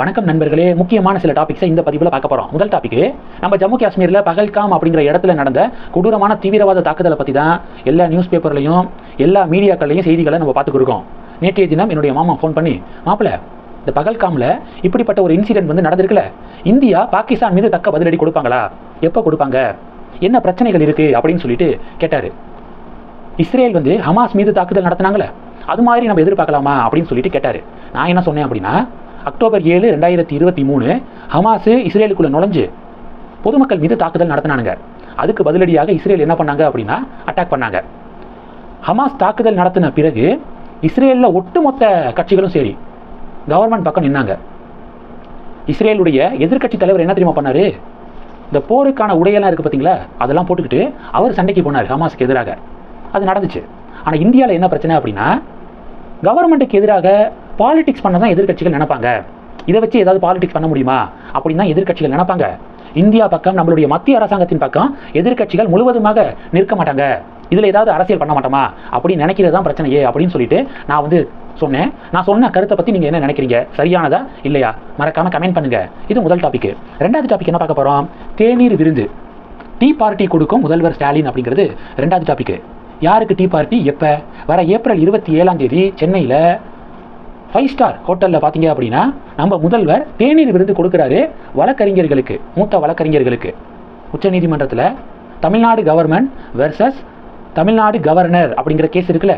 வணக்கம் நண்பர்களே. முக்கியமான சில டாபிக்ஸை இந்த பதிவில் பார்க்க போகிறோம் முதல் டாபிக் நம்ம ஜம்மு காஷ்மீரில் பகல்காம் அப்படிங்கிற இடத்துல நடந்த கொடூரமான தீவிரவாத தாக்குதலை பற்றி தான் எல்லா நியூஸ் பேப்பர்லையும் எல்லா மீடியாக்கள்லையும் செய்திகளை நம்ம பார்த்துக்கிருக்கோம் நேற்றைய தினம் என்னுடைய மாமா ஃபோன் பண்ணி மாப்பிள்ள இந்த பகல்காமில் இப்படிப்பட்ட ஒரு இன்சிடென்ட் வந்து நடந்திருக்குல்ல இந்தியா பாகிஸ்தான் மீது தக்க பதிலடி கொடுப்பாங்களா? எப்போ கொடுப்பாங்க? என்ன பிரச்சனைகள் இருக்குது அப்படின்னு சொல்லிட்டு கேட்டார். இஸ்ரேல் வந்து ஹமாஸ் மீது தாக்குதல் நடத்தினாங்களே அது மாதிரி நம்ம எதிர்பார்க்கலாமா? அப்படின்னு சொல்லிட்டு கேட்டார். நான் என்ன சொன்னேன் அப்படின்னா அக்டோபர் ஏழு ரெண்டாயிரத்தி இருபத்தி மூணு ஹமாஸு இஸ்ரேலுக்குள்ள நுழைஞ்சு பொதுமக்கள் மீது தாக்குதல் நடத்தினானுங்க. அதுக்கு பதிலடியாக இஸ்ரேல் என்ன பண்ணாங்க அப்படின்னா அட்டாக் பண்ணாங்க. ஹமாஸ் தாக்குதல் நடத்தின பிறகு இஸ்ரேலில் ஒட்டுமொத்த கட்சிகளும் சரி. கவர்மெண்ட் பக்கம் நின்னாங்க. இஸ்ரேலுடைய எதிர்க்கட்சி தலைவர் என்ன தெரியுமா பண்ணாரு? இந்த போருக்கான உடையெல்லாம் இருக்குது பார்த்தீங்களா அதெல்லாம் போட்டுக்கிட்டு அவர் சண்டைக்கு போனார் ஹமாஸுக்கு எதிராக. அது நடந்துச்சு. ஆனால் இந்தியாவில் என்ன பிரச்சனை அப்படின்னா கவர்மெண்ட்டுக்கு எதிராக பாலிடிக்ஸ் பண்ண தான் எதிர்கட்சிகள் நினைப்பாங்க. இதை வச்சு ஏதாவது பாலிடிக்ஸ் பண்ண முடியுமா? அப்படின்னு தான் எதிர்க்கட்சிகள் நினைப்பாங்க. இந்தியா பக்கம் நம்மளுடைய மத்திய அரசாங்கத்தின் பக்கம் எதிர்க்கட்சிகள் முழுவதுமாக நிற்க மாட்டாங்க. இதில் ஏதாவது அரசியல் பண்ண மாட்டோமா? அப்படின்னு நினைக்கிறது தான் பிரச்சனையே அப்படின்னு சொல்லிட்டு நான் வந்து சொன்னேன். நான் சொன்ன கருத்தை பற்றி நீங்கள் என்ன நினைக்கிறீங்க? சரியானதா? இல்லையா? மறக்காம கமெண்ட் பண்ணுங்கள் இது முதல் டாபிக் ரெண்டாவது டாபிக் என்ன பார்க்க போகிறோம் தேநீர் விருந்து. டீ பார்ட்டி கொடுக்கும் முதல்வர் ஸ்டாலின் அப்படிங்கிறது ரெண்டாவது டாபிக் யாருக்கு டீ பார்ட்டி? எப்போ? வர ஏப்ரல் இருபத்தி ஏழாம் தேதி சென்னையில் ஃபைவ் ஸ்டார் ஹோட்டலில் பார்த்தீங்க அப்படின்னா நம்ம முதல்வர் தேநீர் விருந்து கொடுக்குறாரு வழக்கறிஞர்களுக்கு மூத்த வழக்கறிஞர்களுக்கு. உச்சநீதிமன்றத்தில் Tamil Nadu government versus Tamil Nadu governor அப்படிங்கிற கேஸ் இருக்குல்ல.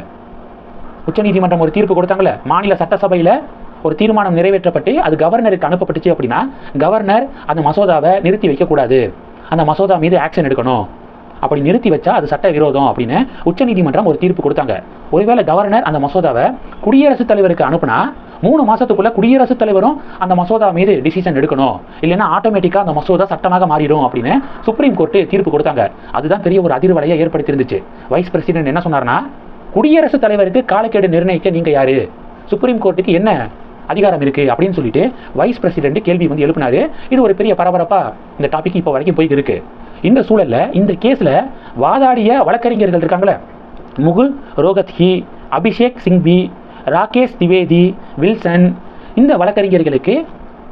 உச்சநீதிமன்றம் ஒரு தீர்ப்பு கொடுத்தாங்கல்ல மாநில சட்டசபையில் ஒரு தீர்மானம் நிறைவேற்றப்பட்டு அது கவர்னருக்கு அனுப்பப்பட்டுச்சு அப்படின்னா கவர்னர் அந்த மசோதாவை நிறுத்தி வைக்கக்கூடாது. அந்த மசோதா மீது ஆக்ஷன் எடுக்கணும். அப்படி நிறுத்தி வச்சா அது சட்ட விரோதம் அப்படின்னு உச்சநீதிமன்றம் ஒரு தீர்ப்பு கொடுத்தாங்க. ஒருவேளை கவர்னர் அந்த மசோதாவை குடியரசுத் தலைவருக்கு அனுப்புனா மூணு மாசத்துக்குள்ள குடியரசுத் தலைவரும் அந்த மசோதா மீது டிசிஷன் எடுக்கணும். இல்லைன்னா ஆட்டோமேட்டிக்காக அந்த மசோதா சட்டமாக மாறிடும் அப்படின்னு சுப்ரீம் கோர்ட்டு தீர்ப்பு கொடுத்தாங்க. அதுதான் பெரிய ஒரு அதிர்வலையை ஏற்படுத்தியிருந்துச்சு. வைஸ் பிரசிடென்ட் என்ன சொன்னார்னா குடியரசுத் தலைவருக்கு காலக்கெடு நிர்ணயிக்க நீங்க யாரு? சுப்ரீம் கோர்ட்டுக்கு என்ன அதிகாரம் இருக்கு அப்படின்னு சொல்லிட்டு வைஸ் பிரசிடென்ட் கேள்வி வந்து எழுப்பினாரு. இது ஒரு பெரிய பரபரப்பா இந்த டாபிக் இப்போ வரைக்கும் போயிட்டு இருக்கு. இந்த சூழலில் இந்த கேஸில் வாதாடிய வழக்கறிஞர்கள் இருக்காங்களே. முகுல் ரோகத்ஹி அபிஷேக் சிங்வி ராகேஷ் திவேதி வில்சன் இந்த வழக்கறிஞர்களுக்கு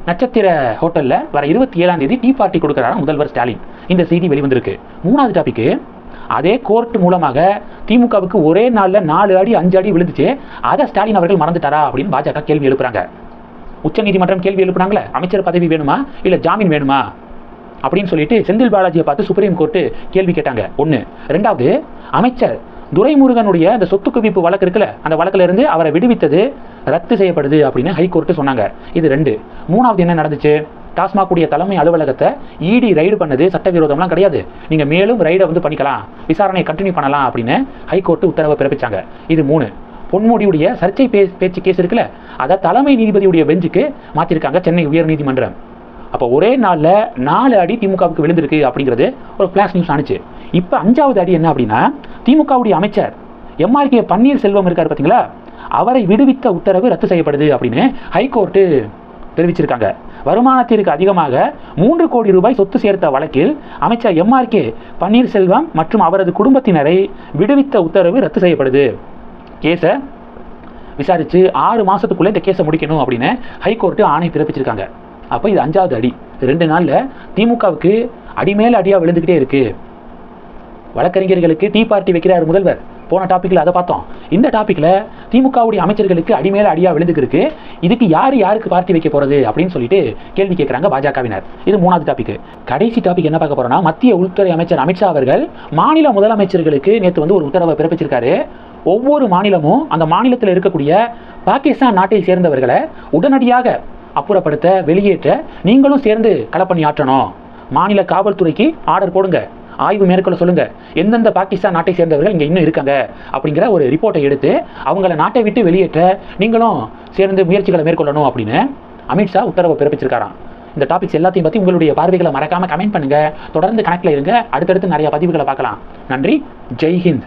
நட்சத்திர ஹோட்டலில் வர இருபத்தி ஏழாம் தேதி டீ பார்ட்டி கொடுக்குறாரா முதல்வர் ஸ்டாலின். இந்த செய்தி வெளிவந்திருக்கு. மூணாவது டாபிக்கு அதே கோர்ட் மூலமாக திமுகவுக்கு ஒரே நாளில் நாலு அடி அஞ்சு அடி விழுந்துச்சு. அதை ஸ்டாலின் அவர்கள் மறந்துட்டாரா அப்படின்னு பாஜக கேள்வி எழுப்புறாங்க. உச்சநீதிமன்றம் கேள்வி எழுப்புனாங்களே அமைச்சர் பதவி வேணுமா இல்லை ஜாமீன் வேணுமா? அப்படின்னு சொல்லிட்டு செந்தில் பாலாஜியை பார்த்து சுப்ரீம் கோர்ட்டு கேள்வி கேட்டாங்க. ஒன்று ரெண்டாவது அமைச்சர் துரைமுருகனுடைய அந்த சொத்து குவிப்பு வழக்கு இருக்குல்ல அந்த வழக்குல இருந்து அவரை விடுவித்தது ரத்து செய்யப்படுது அப்படின்னு ஹைகோர்ட்டு சொன்னாங்க. இது ரெண்டு. மூணாவது என்ன நடந்துச்சு? டாஸ்மாக் உடைய தலைமை அலுவலகத்தை இடி ரைடு பண்ணது சட்டவிரோதம்லாம் கிடையாது. நீங்க மேலும் ரைடை வந்து பண்ணிக்கலாம். விசாரணையை கண்டினியூ பண்ணலாம் அப்படின்னு ஹைகோர்ட்டு உத்தரவை பிறப்பிச்சாங்க. இது மூணு. பொன்முடியுடைய சர்ச்சை பே பேச்சு கேஸ் இருக்குல்ல அதை தலைமை நீதிபதியுடைய பெஞ்சுக்கு மாற்றிருக்காங்க சென்னை உயர்நீதிமன்றம். அப்போ ஒரே நாளில் நாலு அடி திமுகவுக்கு விழுந்திருக்கு அப்படிங்கிறது ஒரு ஃப்ளாஷ் நியூஸ் ஆனிச்சு இப்போ அஞ்சாவது அடி என்ன அப்படின்னா திமுகவுடைய அமைச்சர் எம்ஆர்கே பன்னீர்செல்வம் இருக்கார் பார்த்தீங்களா அவரை விடுவித்த உத்தரவு ரத்து செய்யப்படுது அப்படின்னு ஹைகோர்ட்டு தெரிவிச்சிருக்காங்க. வருமானத்திற்கு அதிகமாக மூன்று கோடி ரூபாய் சொத்து சேர்த்த வழக்கில் அமைச்சர் எம்ஆர்கே பன்னீர்செல்வம் மற்றும் அவரது குடும்பத்தினரை விடுவித்த உத்தரவு ரத்து செய்யப்படுது. கேஸை விசாரித்து ஆறு மாதத்துக்குள்ளே இந்த கேஸை முடிக்கணும் அப்படின்னு ஹைகோர்ட்டு ஆணை பிறப்பிச்சிருக்காங்க. அப்போ இது அஞ்சாவது அடி. ரெண்டு நாளில் திமுகவுக்கு அடிமேல் அடியாக விழுந்துக்கிட்டே இருக்கு. வழக்கறிஞர்களுக்கு டீ பார்ட்டி வைக்கிறார் முதல்வர். போன டாப்பிக்கில் அதை பார்த்தோம். இந்த டாப்பிக்கில் திமுகவுடைய அமைச்சர்களுக்கு அடிமேல அடியாக விழுந்துக்கிருக்கு இதுக்கு யார் யாருக்கு பார்ட்டி வைக்க போகிறது அப்படின்னு சொல்லிட்டு கேள்வி கேட்குறாங்க பாஜகவினர். இது மூணாவது டாபிக் கடைசி டாபிக் என்ன பார்க்க போகிறோம்னா மத்திய உள்துறை அமைச்சர் அமித்ஷா அவர்கள் மாநில முதலமைச்சர்களுக்கு நேற்று வந்து ஒரு உத்தரவை பிறப்பிச்சிருக்காரு. ஒவ்வொரு மாநிலமும் அந்த மாநிலத்தில் இருக்கக்கூடிய பாகிஸ்தான் நாட்டை சேர்ந்தவர்களை உடனடியாக அப்புறப்படுத்த வெளியேற்ற நீங்களும் சேர்ந்து களப்பணி ஆற்றணும். மாநில காவல்துறைக்கு ஆர்டர் போடுங்க. ஆய்வு மேற்கொள்ள சொல்லுங்க. எந்தெந்த பாகிஸ்தான் நாட்டை சேர்ந்தவர்கள் இங்கே இன்னும் இருக்காங்க அப்படிங்கிற ஒரு ரிப்போர்ட்டை எடுத்து அவங்கள நாட்டை விட்டு வெளியேற்ற நீங்களும் சேர்ந்து முயற்சிகளை மேற்கொள்ளணும் அப்படின்னு அமித்ஷா உத்தரவை பிறப்பிச்சிருக்காராம். இந்த டாபிக்ஸ் எல்லாத்தையும் பற்றி உங்களுடைய பார்வைகளை மறக்காமல் கமெண்ட் பண்ணுங்கள் தொடர்ந்து கணக்கில் இருங்க. அடுத்தடுத்து நிறைய பதிவுகளை பார்க்கலாம். நன்றி. ஜெய்ஹிந்த்